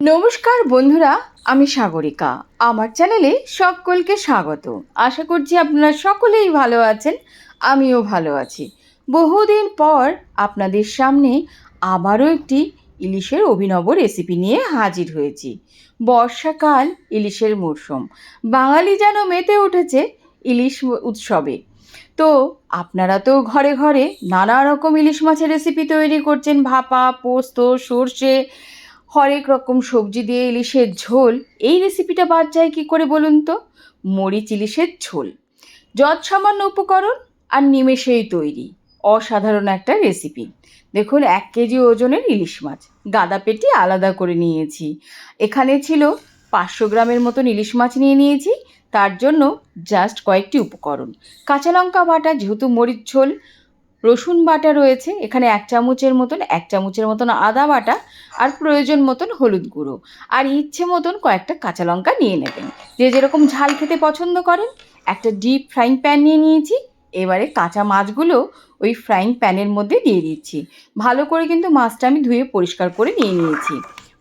নমস্কার বন্ধুরা, আমি সাগরিকা। আমার চ্যানেলে সকলকে স্বাগত। আশা করছি আপনারা সকলেই ভালো আছেন, আমিও ভালো আছি। বহুদিন পর আপনাদের সামনে আবারও একটি ইলিশের অভিনব রেসিপি নিয়ে হাজির হয়েছি। বর্ষাকাল ইলিশের মরশুম। বাঙালি যেন মেতে উঠেছে ইলিশ উৎসবে। তো আপনারা তো ঘরে ঘরে নানা রকম ইলিশ মাছের রেসিপি তৈরি করছেন, ভাপা, পোস্ত, সর্ষে হরেক রকম সবজি দিয়ে ইলিশের ঝোল। এই রেসিপিটা বাদ যায় কী করে বলুন তো? মরিচ ইলিশের ঝোল। যৎ সামান্য উপকরণ আর নিমেষেই তৈরি। অসাধারণ একটা রেসিপি দেখুন, এক কেজি ওজনের ইলিশ মাছ। গাদা পেটি আলাদা করে নিয়েছি। এখানে ছিল পাঁচশো গ্রামের মতন ইলিশ মাছ নিয়ে নিয়েছি। তার জন্য জাস্ট কয়েকটি উপকরণ। কাঁচা লঙ্কা বাটা, যেহেতু মরিচ ঝোল রসুন বাটা রয়েছে, এখানে এক চামচের মতন, এক চামচের মতন আদা বাটা আর প্রয়োজন মতন হলুদ গুঁড়ো। আর ইচ্ছে মতন কয়েকটা কাঁচা লঙ্কা নিয়ে নেবেন। যে যেরকম ঝাল খেতে পছন্দ করেন, একটা ডিপ ফ্রাইং প্যান নিয়ে নিয়েছি। এবারে কাঁচা মাছগুলো ওই ফ্রাইং প্যানের মধ্যে দিয়ে দিচ্ছি। ভালো করে কিন্তু মাছটা আমি ধুয়ে পরিষ্কার করে নিয়ে নিয়েছি।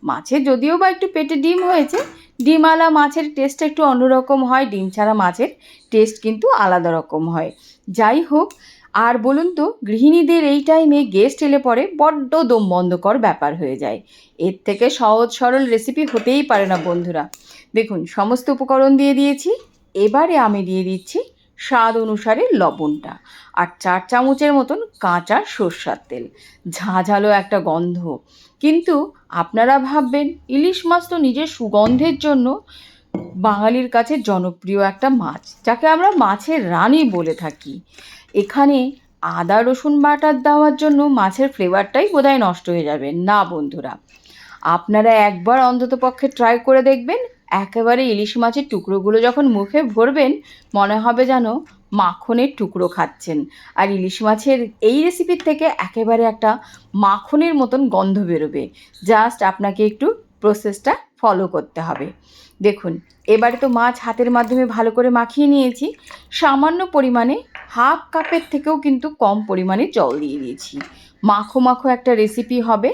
মাছের যদিও বা একটু পেটে ডিম হয়েছে, ডিমওয়ালা মাছের টেস্টটা একটু অন্যরকম হয়, ডিম ছাড়া মাছের টেস্ট কিন্তু আলাদা রকম হয়। যাই হোক, আর বলুন তো, গৃহিণীদের এই টাইমে গেস্ট এলে পরে বড্ড দম বন্ধকর ব্যাপার হয়ে যায়। এর থেকে সহজ সরল রেসিপি হতেই পারে না বন্ধুরা। দেখুন, সমস্ত উপকরণ দিয়ে দিয়েছি। এবারে আমি দিয়ে দিচ্ছি স্বাদ অনুসারে লবণটা আর চার চামচের মতন কাঁচা সর্ষার তেল। ঝাঁঝালো একটা গন্ধ। কিন্তু আপনারা ভাববেন, ইলিশ মাছ তো নিজের সুগন্ধের জন্য বাঙালির কাছে জনপ্রিয় একটা মাছ, যাকে আমরা মাছের রানী বলে থাকি। এখানে আদা, রসুন বাটার দেওয়ার জন্য মাছের ফ্লেভারটাই বোধহয় নষ্ট হয়ে যাবে। না, বন্ধুরা, আপনারা একবার অন্তত পক্ষে ট্রাই করে দেখবেন। একেবারে ইলিশ মাছের টুকরোগুলো যখন মুখে ভরবেন, মনে হবে যেন মাখনের টুকরো খাচ্ছেন। আর ইলিশ মাছের এই রেসিপির থেকে একেবারে একটা মাখনের মতন গন্ধ বেরোবে। জাস্ট আপনাকে একটু প্রসেসটা ফলো করতে হবে। দেখুন, এবারে তো মাছ হাতের মাধ্যমে ভালো করে মাখিয়ে নিয়েছি। সামান্য পরিমাণে হাফ কাপের থেকেও কিন্তু কম পরিমাণে জল দিয়ে দিয়েছি। মাখো মাখো একটা রেসিপি হবে।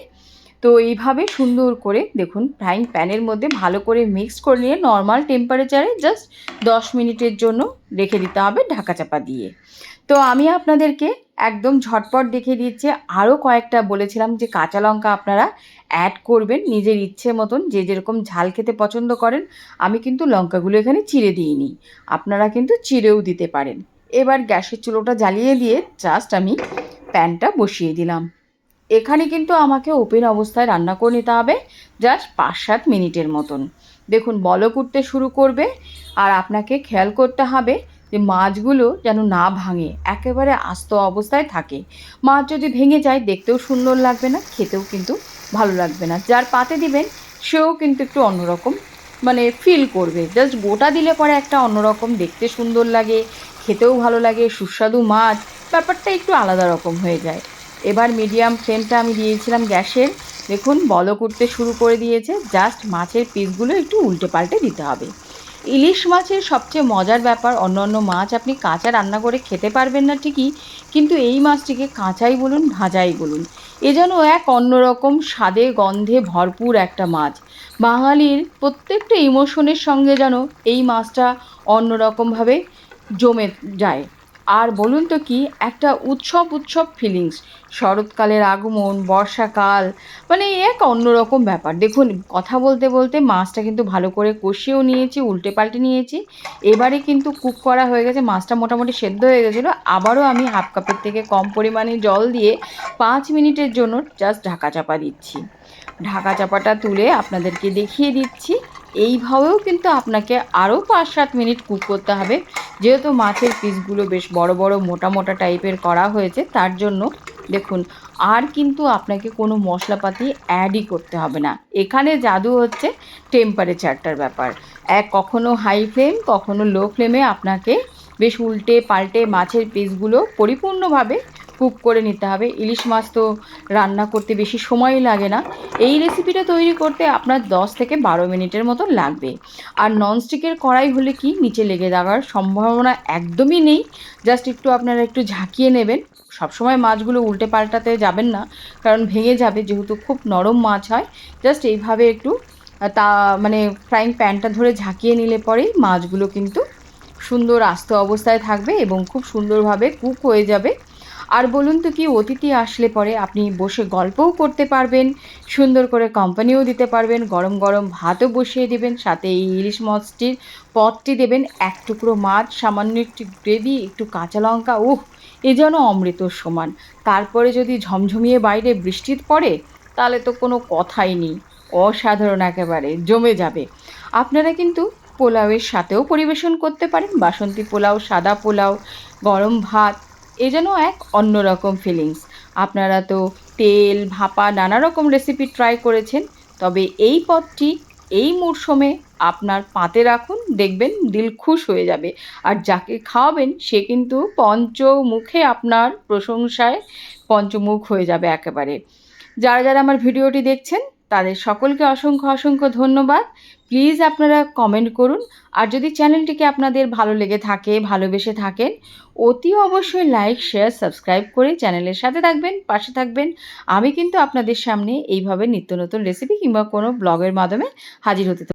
তো এইভাবে সুন্দর করে দেখুন ফ্রাইং প্যানের মধ্যে ভালো করে মিক্স করে নিয়ে নর্মাল টেম্পারেচারে জাস্ট দশ মিনিটের জন্য রেখে দিতে হবে ঢাকা চাপা দিয়ে। তো আমি আপনাদেরকে একদম ঝটপট দেখে দিচ্ছি, আরও কয়েকটা বলেছিলাম যে কাঁচা লঙ্কা আপনারা অ্যাড করবেন নিজের ইচ্ছে মতন, যে যেরকম ঝাল খেতে পছন্দ করেন, আমি কিন্তু লঙ্কাগুলো এখানে চিড়ে দিইনি। আপনারা কিন্তু চিড়েও দিতে পারেন। এবার গ্যাসের চুলোটা জ্বালিয়ে দিয়ে জাস্ট আমি প্যানটা বসিয়ে দিলাম। এখানে কিন্তু আমাকে ওপেন অবস্থায় রান্না করে নিতে হবে জাস্ট পাঁচ সাত মিনিটের মতন। দেখুন, বলক উঠতে শুরু করবে, আর আপনাকে খেয়াল করতে হবে যে মাছগুলো যেন না ভাঙে, একেবারে আস্ত অবস্থায় থাকে। মাছ যদি ভেঙে যায়, দেখতেও সুন্দর লাগবে না, খেতেও কিন্তু ভালো লাগবে না। যার পাতে দিবেন, সেও কিন্তু একটু অন্যরকম মানে ফিল করবে। জাস্ট গোটা দিলে পরে একটা অন্যরকম, দেখতে সুন্দর লাগে, খেতেও ভালো লাগে, সুস্বাদু মাছ, ব্যাপারটা একটু আলাদা রকম হয়ে যায়। এবার মিডিয়াম ফ্লেমটা আমি দিয়েছিলাম গ্যাসের। দেখুন বলক উঠতে শুরু করে দিয়েছে জাস্ট মাছের পিসগুলো একটু উল্টে পাল্টে দিতে হবে। ইলিশ মাছের সবচেয়ে মজার ব্যাপার অন্য অন্য মাছ আপনি কাঁচা রান্না করে খেতে পারবেন না ঠিকই, কিন্তু এই মাছটিকে কাঁচাই বলুন, ভাজাই বলুন। এ যেন এক অন্যরকম স্বাদে গন্ধে ভরপুর একটা মাছ। বাঙালির প্রত্যেকটা ইমোশনের সঙ্গে যেন এই মাছটা অন্যরকমভাবে জমে যায়। আর বলুন তো কি, একটা উৎসব উৎসব ফিলিংস শরৎকালের আগমন, বর্ষাকাল মানে এক অন্যরকম ব্যাপার। দেখুন, কথা বলতে বলতে মাছটা কিন্তু ভালো করে কষিয়েও নিয়েছি, উল্টে পাল্টে নিয়েছি। এবারে কিন্তু কুক করা হয়ে গেছে, মাছটা মোটামুটি সেদ্ধ হয়ে গেছিল। আবারও আমি হাফ কাপের থেকে কম পরিমাণে জল দিয়ে পাঁচ মিনিটের জন্য জাস্ট ঢাকা চাপা দিচ্ছি। ঢাকা চাপাটা তুলে আপনাদেরকে দেখিয়ে দিচ্ছি। এইভাবেও কিন্তু আপনাকে আরও পাঁচ সাত মিনিট কুক করতে হবে। যেহেতু মাছের পিসগুলো বেশ বড় বড়, মোটা মোটা টাইপের করা হয়েছে, তার জন্য দেখুন, আর কিন্তু আপনাকে কোনো মশলাপাতি অ্যাডই করতে হবে না। এখানে জাদু হচ্ছে টেম্পারেচারটার ব্যাপার। এক কখনো হাই ফ্লেম কখনো লো ফ্লেমে আপনাকে বেশ উল্টে পাল্টে মাছের পিসগুলো পরিপূর্ণভাবে কুক করে নিতে হবে। ইলিশ মাছ তো রান্না করতে বেশি সময় লাগে না। এই রেসিপিটা তৈরি করতে আপনার 10 থেকে বারো মিনিটের মতো লাগবে। আর ননস্টিকের কড়াই হলে কি নিচে লেগে যাওয়ার সম্ভাবনা একদমই নেই। জাস্ট একটু আপনারা একটু ঝাঁকিয়ে নেবেন। সবসময় মাছগুলো উল্টে পাল্টাতে যাবেন না, কারণ ভেঙে যাবে। যেহেতু খুব নরম মাছ হয়, জাস্ট এইভাবে একটু তা মানে ফ্রাইং প্যানটা ধরে ঝাঁকিয়ে নিলে পরেই মাছগুলো কিন্তু সুন্দর আস্ত অবস্থায় থাকবে এবং খুব সুন্দরভাবে কুক হয়ে যাবে। আর বলুন তো কি, অতিথি আসলে পরে আপনি বসে গল্পও করতে পারবেন, সুন্দর করে কোম্পানিও দিতে পারবেন, গরম গরম ভাতও বসিয়ে দেবেন, সাথে এই ইলিশ মাছটির পথটি দেবেন, এক টুকরো মাছ, সামান্য একটু গ্রেভি, একটু কাঁচা লঙ্কা, উহ, এ যেন অমৃতর সমান। তারপরে যদি ঝমঝমিয়ে বাইরে বৃষ্টি পড়ে, তাহলে তো কোনো কথাই নেই, অসাধারণ একেবারে, জমে যাবে। আপনারা কিন্তু পোলাওয়ের সাথেও পরিবেশন করতে পারেন, বাসন্তী পোলাও, সাদা পোলাও, গরম ভাত এ যেন এক অন্যরকম ফিলিংস আপনারা তো তেল, ভাপা, নানা রকম রেসিপি ট্রাই করেছেন, তবে এই পদটি, এই মরশুমে আপনার পাতে রাখুন, দেখবেন দিল খুশ হয়ে যাবে। আর যাকে খাওয়াবেন, সে কিন্তু পঞ্চমুখে আপনার প্রশংসায় পঞ্চমুখ হয়ে যাবে একেবারে। যারা যারা আমার ভিডিওটি দেখছেন, তাদের সকলকে অসংখ্য অসংখ্য ধন্যবাদ। প্লিজ আপনারা কমেন্ট করুন। আর যদি চ্যানেলটিকে আপনাদের ভালো লেগে থাকে, ভালোবেসে থাকেন, অতি অবশ্যই লাইক, শেয়ার, সাবস্ক্রাইব করে চ্যানেলের সাথে থাকবেন, পাশে থাকবেন। আমি কিন্তু আপনাদের সামনে এইভাবে নিত্য নতুন রেসিপি কিংবা কোনো ব্লগের মাধ্যমে হাজির হতে